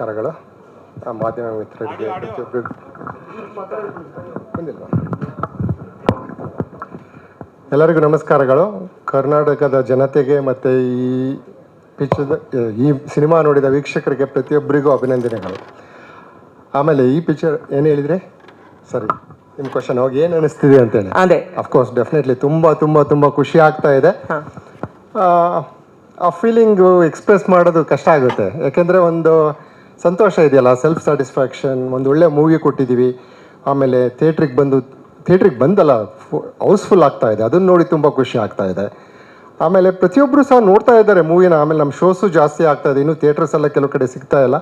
ನಮಸ್ಕಾರಗಳು. ಆ, ಮಾಧ್ಯಮ ಮಿತ್ರರಿಗೆ ಬಂದಿಲ್ವಾ? ಎಲ್ಲರಿಗೂ ನಮಸ್ಕಾರಗಳು. ಕರ್ನಾಟಕದ ಜನತೆಗೆ ಮತ್ತು ಈ ಪಿಕ್ಚರ್ ಈ ಸಿನಿಮಾ ನೋಡಿದ ವೀಕ್ಷಕರಿಗೆ ಪ್ರತಿಯೊಬ್ಬರಿಗೂ ಅಭಿನಂದನೆಗಳು. ಆಮೇಲೆ ಈ ಪಿಕ್ಚರ್ ಏನು ಹೇಳಿದರೆ? ಸರಿ ನಿಮ್ಮ ಕ್ವಶನ್ ಹೋಗಿ ಏನು ಅನಿಸ್ತಿದೆ ಅಂತೇಳಿ ಅದೇ. ಅಫ್ಕೋರ್ಸ್ ಡೆಫಿನೆಟ್ಲಿ ತುಂಬ ತುಂಬ ತುಂಬ ಖುಷಿ ಆಗ್ತಾ ಇದೆ. ಆ ಫೀಲಿಂಗು ಎಕ್ಸ್ಪ್ರೆಸ್ ಮಾಡೋದು ಕಷ್ಟ ಆಗುತ್ತೆ. ಯಾಕೆಂದರೆ ಒಂದು ಸಂತೋಷ ಇದೆಯಲ್ಲ ಸೆಲ್ಫ್ ಸ್ಯಾಟಿಸ್ಫ್ಯಾಕ್ಷನ್ ಒಂದು ಒಳ್ಳೆ ಮೂವಿ ಕೊಟ್ಟಿದ್ದೀವಿ. ಆಮೇಲೆ ಥಿಯೇಟ್ರಿಗೆ ಬಂದು ಥಿಯೇಟ್ರಿಗೆ ಬಂದಲ್ಲ ಹೌಸ್ಫುಲ್ ಆಗ್ತಾ ಇದೆ. ಅದನ್ನು ನೋಡಿ ತುಂಬ ಖುಷಿ ಆಗ್ತಾ ಇದೆ. ಆಮೇಲೆ ಪ್ರತಿಯೊಬ್ಬರು ಸಹ ನೋಡ್ತಾ ಇದ್ದಾರೆ ಮೂವಿನ ಆಮೇಲೆ ನಮ್ಮ ಶೋಸು ಜಾಸ್ತಿ ಆಗ್ತಾ ಇದೆ. ಇನ್ನೂ ಥಿಯೇಟರ್ಸ್ ಎಲ್ಲ ಕೆಲವು ಕಡೆ ಸಿಗ್ತಾ ಇಲ್ಲ.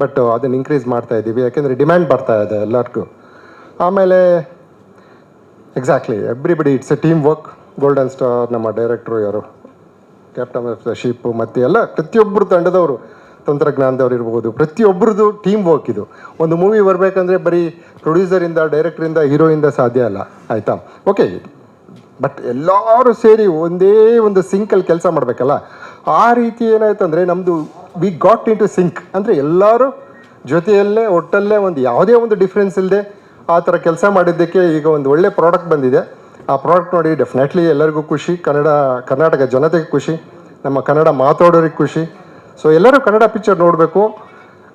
ಬಟ್ ಅದನ್ನು ಇನ್ಕ್ರೀಸ್ ಮಾಡ್ತಾ ಇದ್ದೀವಿ. ಯಾಕೆಂದರೆ ಡಿಮ್ಯಾಂಡ್ ಬರ್ತಾ ಇದೆ ಎಲ್ಲರಿಗೂ. ಆಮೇಲೆ exactly everybody it's a team work golden star ನಮ್ಮ ಡೈರೆಕ್ಟ್ರು ಯಾರು ಕ್ಯಾಪ್ಟನ್ ಆಫ್ ದ ಶಿಪ್ ಮತ್ತು ಎಲ್ಲ ಪ್ರತಿಯೊಬ್ಬರು ತಂಡದವರು. ತಂತ್ರಜ್ಞಾನದವ್ರು ಇರ್ಬೋದು ಪ್ರತಿಯೊಬ್ಬರದ್ದು ಟೀಮ್ ವರ್ಕ್ ಇದು. ಒಂದು ಮೂವಿ ಬರಬೇಕಂದ್ರೆ ಬರೀ ಪ್ರೊಡ್ಯೂಸರಿಂದ ಡೈರೆಕ್ಟ್ರಿಂದ ಹೀರೋಯಿಂದ ಸಾಧ್ಯ ಅಲ್ಲ. ಆಯಿತಾ? ಓಕೆ ಬಟ್ ಎಲ್ಲರೂ ಸೇರಿ ಒಂದೇ ಒಂದು ಸಿಂಕಲ್ಲಿ ಕೆಲಸ ಮಾಡಬೇಕಲ್ಲ? ಆ ರೀತಿ ಏನಾಯ್ತು ಅಂದರೆ ನಮ್ಮದು we got into sync ಅಂದರೆ ಎಲ್ಲರೂ ಜೊತೆಯಲ್ಲೇ, ಒಟ್ಟಲ್ಲೇ ಒಂದು ಯಾವುದೇ ಒಂದು ಡಿಫ್ರೆನ್ಸ್ ಇಲ್ಲದೆ ಆ ಥರ ಕೆಲಸ ಮಾಡಿದ್ದಕ್ಕೆ ಈಗ ಒಂದು ಒಳ್ಳೆ ಪ್ರಾಡಕ್ಟ್ ಬಂದಿದೆ. ಆ ಪ್ರಾಡಕ್ಟ್ ನೋಡಿ ಡೆಫಿನೆಟ್ಲಿ ಎಲ್ಲರಿಗೂ ಖುಷಿ. ಕನ್ನಡ, ಕರ್ನಾಟಕ ಜನತೆಗೆ ಖುಷಿ. ನಮ್ಮ ಕನ್ನಡ ಮಾತಾಡೋರಿಗೆ ಖುಷಿ. ಸೊ ಎಲ್ಲರೂ ಕನ್ನಡ ಪಿಕ್ಚರ್ ನೋಡಬೇಕು.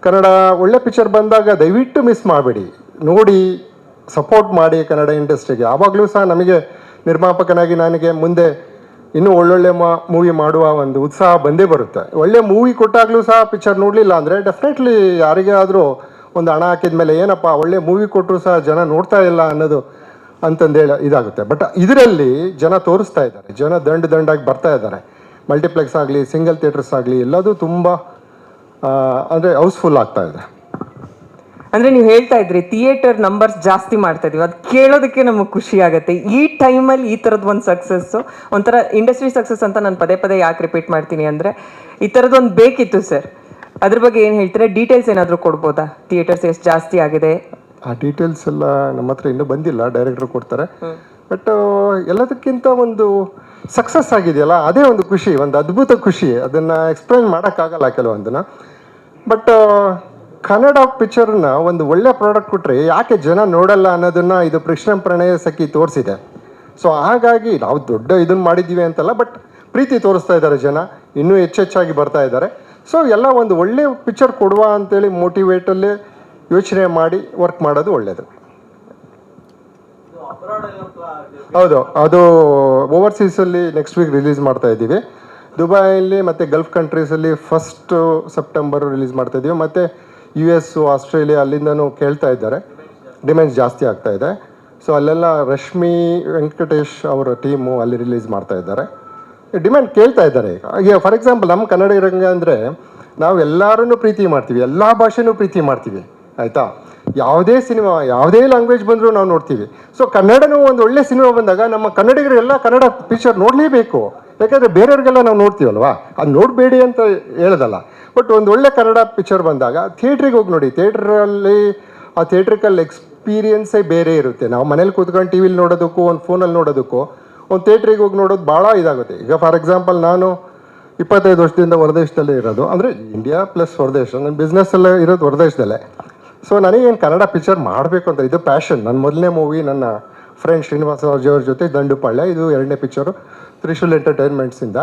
ಕನ್ನಡ ಒಳ್ಳೆ ಪಿಕ್ಚರ್ ಬಂದಾಗ ದಯವಿಟ್ಟು ಮಿಸ್ ಮಾಡಬೇಡಿ. ನೋಡಿ ಸಪೋರ್ಟ್ ಮಾಡಿ ಕನ್ನಡ ಇಂಡಸ್ಟ್ರಿಗೆ ಆವಾಗಲೂ ಸಹ ನಮಗೆ ನಿರ್ಮಾಪಕನಾಗಿ ನನಗೆ ಮುಂದೆ ಇನ್ನೂ ಒಳ್ಳೊಳ್ಳೆ ಮಾ ಮೂವಿ ಮಾಡುವ ಒಂದು ಉತ್ಸಾಹ ಬಂದೇ ಬರುತ್ತೆ. ಒಳ್ಳೆ ಮೂವಿ ಕೊಟ್ಟಾಗಲೂ ಸಹ ಪಿಕ್ಚರ್ ನೋಡಲಿಲ್ಲ ಅಂದರೆ ಡೆಫಿನೆಟ್ಲಿ ಯಾರಿಗೇ ಆದರೂ ಒಂದು ಹಣ ಹಾಕಿದ ಮೇಲೆ ಏನಪ್ಪ, ಒಳ್ಳೆ ಮೂವಿ ಕೊಟ್ಟರು ಸಹ ಜನ ನೋಡ್ತಾ ಇಲ್ಲ ಅನ್ನೋದು ಅಂತಂದೇಳಿ ಇದಾಗುತ್ತೆ. ಬಟ್ ಇದರಲ್ಲಿ ಜನ ತೋರಿಸ್ತಾ ಇದ್ದಾರೆ. ಜನ ದಂಡ ದಂಡಾಗಿ ಬರ್ತಾ ಇದ್ದಾರೆ. ಮಲ್ಟಿಪ್ಲೆಕ್ಸ್ ಆಗಲಿ ಸಿಂಗಲ್ ಥಿಯೇಟರ್ಸ್ ಆಗಲಿ ಎಲ್ಲದೂ ತುಂಬ ಅಂದರೆ ಹೌಸ್ಫುಲ್ ಆಗ್ತಾ ಇದೆ. ಅಂದರೆ ನೀವು ಹೇಳ್ತಾ ಇದ್ರಿ ಥಿಯೇಟರ್ ನಂಬರ್ಸ್ ಜಾಸ್ತಿ ಮಾಡ್ತಾ ಇದೀವಿ. ಅದು ಕೇಳೋದಕ್ಕೆ ನಮಗೆ ಖುಷಿ ಆಗುತ್ತೆ. ಈ ಟೈಮಲ್ಲಿ ಈ ಥರದ್ದು ಒಂದು ಸಕ್ಸಸ್ಸು ಒಂಥರ ಇಂಡಸ್ಟ್ರಿ ಸಕ್ಸಸ್ ಅಂತ ನಾನು ಪದೇ ಪದೇ ಯಾಕೆ ರಿಪೀಟ್ ಮಾಡ್ತೀನಿ ಅಂದರೆ ಈ ಥರದ್ದೊಂದು ಬೇಕಿತ್ತು ಸರ್ ಅದ್ರ ಬಗ್ಗೆ ಏನು ಹೇಳ್ತೀರಾ? ಡೀಟೇಲ್ಸ್ ಏನಾದರೂ ಕೊಡ್ಬೋದಾ? ಥಿಯೇಟರ್ಸ್ ಎಷ್ಟು ಜಾಸ್ತಿ ಆಗಿದೆ? ಆ ಡೀಟೇಲ್ಸ್ ಎಲ್ಲ ನಮ್ಮ ಹತ್ರ ಇನ್ನೂ ಬಂದಿಲ್ಲ. ಡೈರೆಕ್ಟ್ರು ಕೊಡ್ತಾರೆ. ಬಟ್ ಎಲ್ಲದಕ್ಕಿಂತ ಒಂದು ಸಕ್ಸಸ್ ಆಗಿದೆಯಲ್ಲ, ಅದೇ ಒಂದು ಖುಷಿ, ಒಂದು ಅದ್ಭುತ ಖುಷಿ. ಅದನ್ನು ಎಕ್ಸ್ಪ್ಲೈನ್ ಮಾಡೋಕ್ಕಾಗಲ್ಲ ಕೆಲವೊಂದನ್ನು. ಬಟ್ ಕನ್ನಡ ಪಿಕ್ಚರ್ನ ಒಂದು ಒಳ್ಳೆ ಪ್ರಾಡಕ್ಟ್ ಕೊಟ್ಟರೆ ಯಾಕೆ ಜನ ನೋಡಲ್ಲ ಅನ್ನೋದನ್ನು ಇದು ಕೃಷ್ಣ ಪ್ರಣಯ ಸಖಿ ತೋರಿಸಿದೆ. ಸೊ ಹಾಗಾಗಿ ನಾವು ದೊಡ್ಡ ಇದನ್ನು ಮಾಡಿದ್ದೀವಿ ಅಂತಲ್ಲ ಬಟ್ ಪ್ರೀತಿ ತೋರಿಸ್ತಾ ಇದ್ದಾರೆ ಜನ. ಇನ್ನೂ ಹೆಚ್ಚೆಚ್ಚಾಗಿ ಬರ್ತಾ ಇದ್ದಾರೆ. ಸೊ ಎಲ್ಲ ಒಂದು ಒಳ್ಳೆ ಪಿಕ್ಚರ್ ಕೊಡುವ ಅಂತೇಳಿ ಮೋಟಿವೇಟಲ್ಲೇ ಯೋಚನೆ ಮಾಡಿ ವರ್ಕ್ ಮಾಡೋದು ಒಳ್ಳೆಯದು ಹೌದು, ಅದು ಓವರ್ಸೀಸಲ್ಲಿ ನೆಕ್ಸ್ಟ್ ವೀಕ್ ರಿಲೀಸ್ ಮಾಡ್ತಾ ಇದ್ದೀವಿ. ದುಬೈಯಲ್ಲಿ ಮತ್ತು ಗಲ್ಫ್ ಕಂಟ್ರೀಸಲ್ಲಿ ಫಸ್ಟ್ ಸೆಪ್ಟೆಂಬರ್ ರಿಲೀಸ್ ಮಾಡ್ತಾ ಇದ್ದೀವಿ. ಮತ್ತು ಯು ಎಸ್ಸು ಆಸ್ಟ್ರೇಲಿಯಾ ಅಲ್ಲಿಂದನೂ ಕೇಳ್ತಾ ಇದ್ದಾರೆ. ಡಿಮ್ಯಾಂಡ್ಸ್ ಜಾಸ್ತಿ ಆಗ್ತಾ ಇದೆ. ಸೊ ಅಲ್ಲೆಲ್ಲ ರಶ್ಮಿ ವೆಂಕಟೇಶ್ ಅವರ ಟೀಮು ಅಲ್ಲಿ ರಿಲೀಸ್ ಮಾಡ್ತಾ ಇದ್ದಾರೆ. ಡಿಮ್ಯಾಂಡ್ ಕೇಳ್ತಾ ಇದ್ದಾರೆ ಈಗ. ಫಾರ್ ಎಕ್ಸಾಂಪಲ್ ನಮ್ಮ ಕನ್ನಡ ಅಂದರೆ ನಾವು ಎಲ್ಲರನ್ನೂ ಪ್ರೀತಿ ಮಾಡ್ತೀವಿ. ಎಲ್ಲ ಭಾಷೆನೂ ಪ್ರೀತಿ ಮಾಡ್ತೀವಿ. ಆಯಿತಾ? ಯಾವುದೇ ಸಿನಿಮಾ, ಯಾವುದೇ ಲ್ಯಾಂಗ್ವೇಜ್ ಬಂದರೂ ನಾವು ನೋಡ್ತೀವಿ. ಸೊ ಕನ್ನಡನೂ ಒಂದು ಒಳ್ಳೆ ಸಿನಿಮಾ ಬಂದಾಗ ನಮ್ಮ ಕನ್ನಡಿಗರೆಲ್ಲ ಕನ್ನಡ ಪಿಕ್ಚರ್ ನೋಡಲೇಬೇಕು. ಯಾಕಂದರೆ ಬೇರೆಯವ್ರಿಗೆಲ್ಲ ನಾವು ನೋಡ್ತೀವಲ್ವಾ? ಅದು ನೋಡಬೇಡಿ ಅಂತ ಹೇಳೋದಲ್ಲ. ಬಟ್ ಒಂದು ಒಳ್ಳೆ ಕನ್ನಡ ಪಿಕ್ಚರ್ ಬಂದಾಗ ಥಿಯೇಟ್ರಿಗೆ ಹೋಗಿ ನೋಡಿ ಥಿಯೇಟ್ರಲ್ಲಿ ಆ ಥಿಯೇಟ್ರಿಕಲ್ ಎಕ್ಸ್ಪೀರಿಯೆನ್ಸೇ ಬೇರೆ ಇರುತ್ತೆ. ನಾವು ಮನೇಲಿ ಕೂತ್ಕೊಂಡು ಟಿ ವಿಲಿ ನೋಡೋದಕ್ಕೂ, ಒಂದು ಫೋನಲ್ಲಿ ನೋಡೋದಕ್ಕೂ, ಒಂದು ಥಿಯೇಟ್ರಿಗೆ ಹೋಗಿ ನೋಡೋದು ಭಾಳ ಇದಾಗುತ್ತೆ. ಈಗ ಫಾರ್ ಎಕ್ಸಾಂಪಲ್ ನಾನು ಇಪ್ಪತ್ತೈದು ವರ್ಷದಿಂದ ಹೊರದೇಶದಲ್ಲೇ ಇರೋದು. ಅಂದರೆ ಇಂಡಿಯಾ ಪ್ಲಸ್ ಹೊರದೇಶ, ನನ್ನ ಬಿಸ್ನೆಸ್ಸಲ್ಲೇ ಇರೋದು ಹೊರದೇಶದಲ್ಲೇ. ಸೊ ನನಗೇನು ಕನ್ನಡ ಪಿಕ್ಚರ್ ಮಾಡಬೇಕು ಅಂತ ಇದು ಪ್ಯಾಷನ್ ನನ್ನ ಮೊದಲನೇ ಮೂವಿ ನನ್ನ ಫ್ರೆಂಡ್ ಶ್ರೀನಿವಾಸ ಅವ್ರ ಜೊತೆ ದಂಡುಪಾಳ್ಯ ಇದು ಎರಡನೇ ಪಿಕ್ಚರು ತ್ರಿಶೂಲ್ ಎಂಟರ್ಟೈನ್ಮೆಂಟ್ಸಿಂದ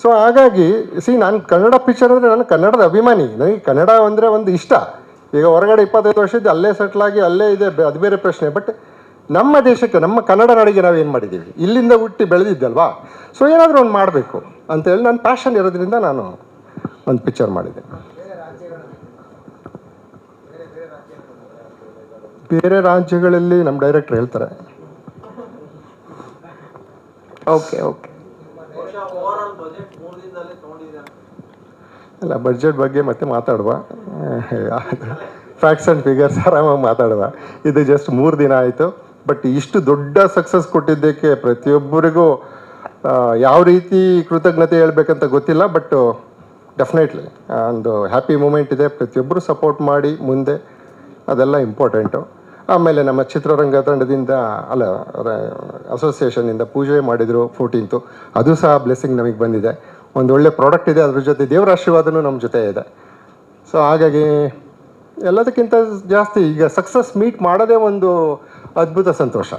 ಸೊ ಹಾಗಾಗಿ ಸಿ ನಾನು ಕನ್ನಡ ಪಿಕ್ಚರ್ ಅಂದರೆ ನಾನು ಕನ್ನಡದ ಅಭಿಮಾನಿ. ನನಗೆ ಕನ್ನಡ ಅಂದರೆ ಒಂದು ಇಷ್ಟ. ಈಗ ಹೊರಗಡೆ ಇಪ್ಪತ್ತೈದು ವರ್ಷದ ಅಲ್ಲೇ ಸೆಟ್ಲಾಗಿ ಅಲ್ಲೇ ಇದೆ ಅದು ಬೇರೆ ಪ್ರಶ್ನೆ. ಬಟ್ ನಮ್ಮ ದೇಶಕ್ಕೆ, ನಮ್ಮ ಕನ್ನಡ ನಾಡಿಗೆ ನಾವು ಏನು ಮಾಡಿದ್ದೀವಿ? ಇಲ್ಲಿಂದ ಹುಟ್ಟಿ ಬೆಳೆದಿದ್ದಲ್ವಾ? ಸೊ ಏನಾದರೂ ಒಂದು ಮಾಡಬೇಕು ಅಂತೇಳಿ ನನ್ನ ಪ್ಯಾಷನ್ ಇರೋದ್ರಿಂದ ನಾನು ಒಂದು ಪಿಕ್ಚರ್ ಮಾಡಿದ್ದೆ ಬೇರೆ ರಾಜ್ಯಗಳಲ್ಲಿ ನಮ್ಮ ಡೈರೆಕ್ಟರ್ ಹೇಳ್ತಾರೆ. ಓಕೆ ಓಕೆ ಅಲ್ಲ ಬಜೆಟ್ ಬಗ್ಗೆ ಮತ್ತೆ ಮಾತಾಡುವ. ಫ್ಯಾಕ್ಟ್ಸ್ ಆ್ಯಂಡ್ ಫಿಗರ್ಸ್ ಆರಾಮಾಗಿ ಮಾತಾಡುವ. ಇದು ಜಸ್ಟ್ ಮೂರು ದಿನ ಆಯಿತು. ಬಟ್ ಇಷ್ಟು ದೊಡ್ಡ ಸಕ್ಸಸ್ ಕೊಟ್ಟಿದ್ದಕ್ಕೆ ಪ್ರತಿಯೊಬ್ಬರಿಗೂ ಯಾವ ರೀತಿ ಕೃತಜ್ಞತೆ ಹೇಳ್ಬೇಕಂತ ಗೊತ್ತಿಲ್ಲ. ಬಟ್ ಡೆಫಿನೆಟ್ಲಿ ಒಂದು ಹ್ಯಾಪಿ ಮೂಮೆಂಟ್ ಇದೆ. ಪ್ರತಿಯೊಬ್ಬರು ಸಪೋರ್ಟ್ ಮಾಡಿ, ಮುಂದೆ ಅದೆಲ್ಲ ಇಂಪಾರ್ಟೆಂಟು ಆಮೇಲೆ ನಮ್ಮ ಚಿತ್ರರಂಗ ತಂಡದಿಂದ ಅಲ್ಲ ಅಸೋಸಿಯೇಷನಿಂದ ಪೂಜೆ ಮಾಡಿದರು ಫೋರ್ಟೀನ್ತು ಅದು ಸಹ ಬ್ಲೆಸ್ಸಿಂಗ್ ನಮಗೆ ಬಂದಿದೆ. ಒಂದು ಒಳ್ಳೆ ಪ್ರಾಡಕ್ಟ್ ಇದೆ ಅದ್ರ ಜೊತೆ ದೇವರ ಆಶೀರ್ವಾದನೂ ನಮ್ಮ ಜೊತೆ ಇದೆ. ಸೊ ಹಾಗಾಗಿ ಎಲ್ಲದಕ್ಕಿಂತ ಜಾಸ್ತಿ ಈಗ ಸಕ್ಸಸ್ ಮೀಟ್ ಮಾಡೋದೇ ಒಂದು ಅದ್ಭುತ ಸಂತೋಷ.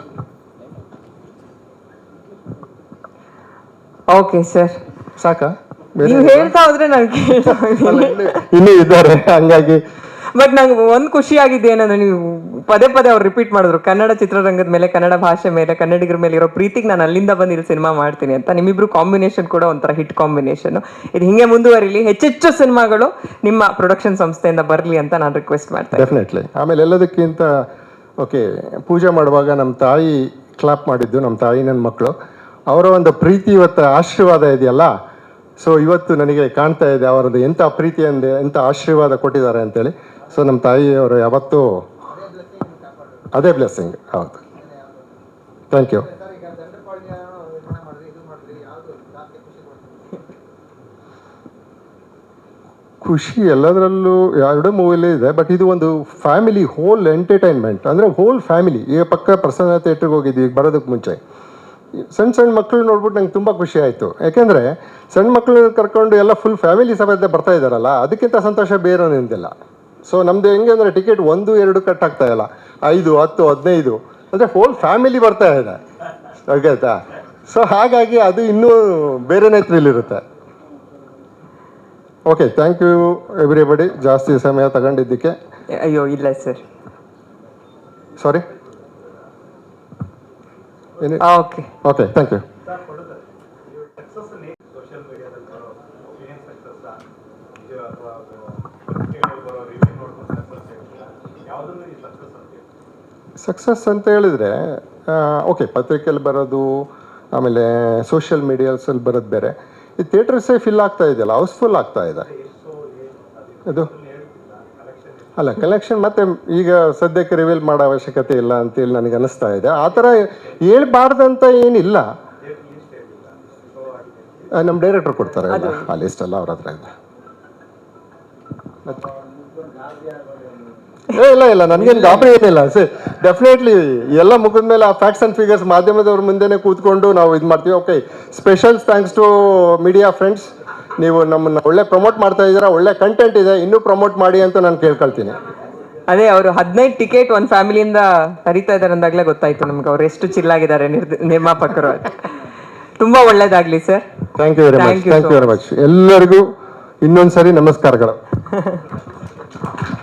ಓಕೆ ಸರ್ ಸಾಕಾ? ನೀವು ಹೇಳ್ತಾ ಹೋದ್ರೆ ನನಗೆ ಇನ್ನೂ ಇದ್ದಾರೆ ಹಂಗಾಗಿ ಬಟ್ ನಂಗೆ ಒಂದು ಖುಷಿ ಆಗಿದೆ ಏನಂದ್ರೆ ನೀವು ಪದೇ ಪದೇ ಅವ್ರು ರಿಪೀಟ್ ಮಾಡಿದ್ರು, ಕನ್ನಡ ಚಿತ್ರರಂಗದ ಮೇಲೆ, ಕನ್ನಡ ಭಾಷೆ ಮೇಲೆ, ಕನ್ನಡಿಗರ ಮೇಲೆ ಇರೋ ಪ್ರೀತಿಗೆ ನಾನು ಅಲ್ಲಿಂದ ಬಂದಿರೋ ಸಿನಿಮಾ ಮಾಡ್ತೀನಿ ಅಂತ. ನಿಮ್ಮಿಬ್ರು ಕಾಂಬಿನೇಷನ್ ಕೂಡ ಒಂಥರ ಹಿಟ್ ಕಾಂಬಿನೇಷನ್ ಇದು ಹಿಂಗೆ ಮುಂದುವರಿಲಿ. ಹೆಚ್ಚೆಚ್ಚು ಸಿನಿಮಾಗಳು ನಿಮ್ಮ ಪ್ರೊಡಕ್ಷನ್ ಸಂಸ್ಥೆಯಿಂದ ಬರಲಿ ಅಂತ ನಾನು ರಿಕ್ವೆಸ್ಟ್ ಮಾಡ್ತೇನೆ ಡೆಫಿನೆಟ್ಲಿ ಆಮೇಲೆ ಎಲ್ಲದಕ್ಕಿಂತ ಓಕೆ ಪೂಜೆ ಮಾಡುವಾಗ ನಮ್ಮ ತಾಯಿ ಕ್ಲಾಪ್ ಮಾಡಿದ್ದು ನಮ್ಮ ತಾಯಿ ನನ್ನ ಮಕ್ಕಳು ಅವರ ಒಂದು ಪ್ರೀತಿ ಇವತ್ತು ಆಶೀರ್ವಾದ ಇದೆಯಲ್ಲ? ಸೊ ಇವತ್ತು ನನಗೆ ಕಾಣ್ತಾ ಇದೆ, ಅವರದ್ದು ಎಂಥ ಪ್ರೀತಿ ಅಂದೆ ಎಂಥ ಆಶೀರ್ವಾದ ಕೊಟ್ಟಿದ್ದಾರೆ ಅಂತೇಳಿ. ಸೊ ನಮ್ಮ ತಾಯಿಯವರು ಯಾವತ್ತೂ ಅದೇ ಬ್ಲೆಸ್ಸಿಂಗ್ ಹೌದು. ಥ್ಯಾಂಕ್ ಯು ಖುಷಿ ಎಲ್ಲದರಲ್ಲೂ ಎರಡೂ ಮೂವಿಲೇ ಇದೆ ಬಟ್ ಇದು ಒಂದು ಫ್ಯಾಮಿಲಿ ಹೋಲ್ ಎಂಟರ್ಟೈನ್ಮೆಂಟ್ ಅಂದರೆ ಹೋಲ್ ಫ್ಯಾಮಿಲಿ ಈಗ ಪಕ್ಕ ಪ್ರಸನ್ನ ಥಿಯೇಟ್ರಿಗೆ ಹೋಗಿದ್ವಿ, ಈಗ ಬರೋದಕ್ಕೆ ಮುಂಚೆ. ಸಣ್ಣ ಸಣ್ಣ ಮಕ್ಕಳು ನೋಡ್ಬಿಟ್ಟು ನಂಗೆ ತುಂಬ ಖುಷಿ ಆಯಿತು. ಯಾಕೆಂದರೆ ಸಣ್ಣ ಮಕ್ಕಳನ್ನ ಕರ್ಕೊಂಡು ಎಲ್ಲ ಫುಲ್ ಫ್ಯಾಮಿಲಿ ಸಮೇತ ಬರ್ತಾ ಇದ್ದಾರಲ್ಲ, ಅದಕ್ಕಿಂತ ಸಂತೋಷ ಬೇರೆ ನಿಂತಿಲ್ಲ ಸೊ ನಮ್ದು ಹೆಂಗೆ ಅಂದರೆ ಟಿಕೆಟ್ ಒಂದು ಎರಡು ಕಟ್ ಆಗ್ತಾ ಇಲ್ಲ. ಐದು ಹತ್ತು ಹದಿನೈದು. ಅಂದರೆ ಹೋಲ್ ಫ್ಯಾಮಿಲಿ ಬರ್ತಾ ಇದೆ. ಆಯ್ತಾ ಸೊ ಹಾಗಾಗಿ ಅದು ಇನ್ನೂ ಬೇರೆನೇ ಇರುತ್ತೆ. ಓಕೆ ಥ್ಯಾಂಕ್ ಯು ಎವ್ರಿಬಡಿ ಜಾಸ್ತಿ ಸಮಯ ತಗೊಂಡಿದ್ದಕ್ಕೆ. ಅಯ್ಯೋ ಇಲ್ಲ sir sorry okay okay thank you success ಅಂತ ಹೇಳಿದರೆ ಓಕೆ ಪತ್ರಿಕೆಯಲ್ಲಿ ಬರೋದು ಆಮೇಲೆ ಸೋಷಿಯಲ್ ಮೀಡಿಯಾಸಲ್ಲಿ ಬರೋದು ಬೇರೆ. ಈ ಥಿಯೇಟರ್ಸೇ ಫಿಲ್ ಆಗ್ತಾ ಇದೆಯಲ್ಲ ಹೌಸ್ಫುಲ್ ಆಗ್ತಾ ಇದೆ. ಇದು ಅಲ್ಲ ಕಲೆಕ್ಷನ್ ಮತ್ತೆ ಈಗ ಸದ್ಯಕ್ಕೆ ರಿವೀಲ್ ಮಾಡೋ ಅವಶ್ಯಕತೆ ಇಲ್ಲ ಅಂತೇಳಿ ನನಗೆ ಅನಿಸ್ತಾ ಇದೆ. ಆ ಥರ ಹೇಳ್ಬಾರ್ದಂತ ಏನಿಲ್ಲ. ನಮ್ಮ ಡೈರೆಕ್ಟರ್ ಕೊಡ್ತಾರೆ ಅಲ್ಲ ಆ ಲಿಸ್ಟ್ ಅಲ್ಲ ಅವ್ರ ಹತ್ರ ಇದೆ. ಇಲ್ಲ ಇಲ್ಲ ನನಗೇನು ಗಾಬರಿ ಏನಿಲ್ಲ. ಸರ್ ಡೆಫಿನೆಟ್ಲಿ ಎಲ್ಲ ಮುಗಿದ ಮೇಲೆ ಆ ಫ್ಯಾಕ್ಟ್ಸ್ ಆ್ಯಂಡ್ ಫಿಗರ್ಸ್ ಮಾಧ್ಯಮದವ್ರ ಮುಂದೆನೆ ಕೂತ್ಕೊಂಡು ನಾವು ಇದು ಮಾಡ್ತೀವಿ. Okay special thanks to media friends ನೀವು ನಮ್ಮನ್ನ ಒಳ್ಳೆ ಪ್ರಮೋಟ್ ಮಾಡ್ತಾ ಇದ್ದೀರಾ ಒಳ್ಳೆ ಕಂಟೆಂಟ್ ಇದೆ ಇನ್ನೂ ಪ್ರಮೋಟ್ ಮಾಡಿ ಅಂತ ನಾನು ಕೇಳ್ಕೊಳ್ತೀನಿ. ಅದೇ ಅವರು ಹದಿನೈದು ಟಿಕೆಟ್ ಒಂದು ಫ್ಯಾಮಿಲಿಯಿಂದ ಹರಿತಾ ಇದ್ದಾರೆ ಅಂದಾಗಲೇ ಗೊತ್ತಾಯ್ತು ನಮ್ಗೆ. ಅವ್ರು ಎಷ್ಟು ಚಿಲ್ಲಾಗಿದ್ದಾರೆ ನಿರ್ಮಾಪಕರು. ತುಂಬಾ ಒಳ್ಳೇದಾಗ್ಲಿ sir thank you very much thank you very much ಎಲ್ಲರಿಗೂ ಇನ್ನೊಂದ್ಸರಿ ನಮಸ್ಕಾರಗಳು.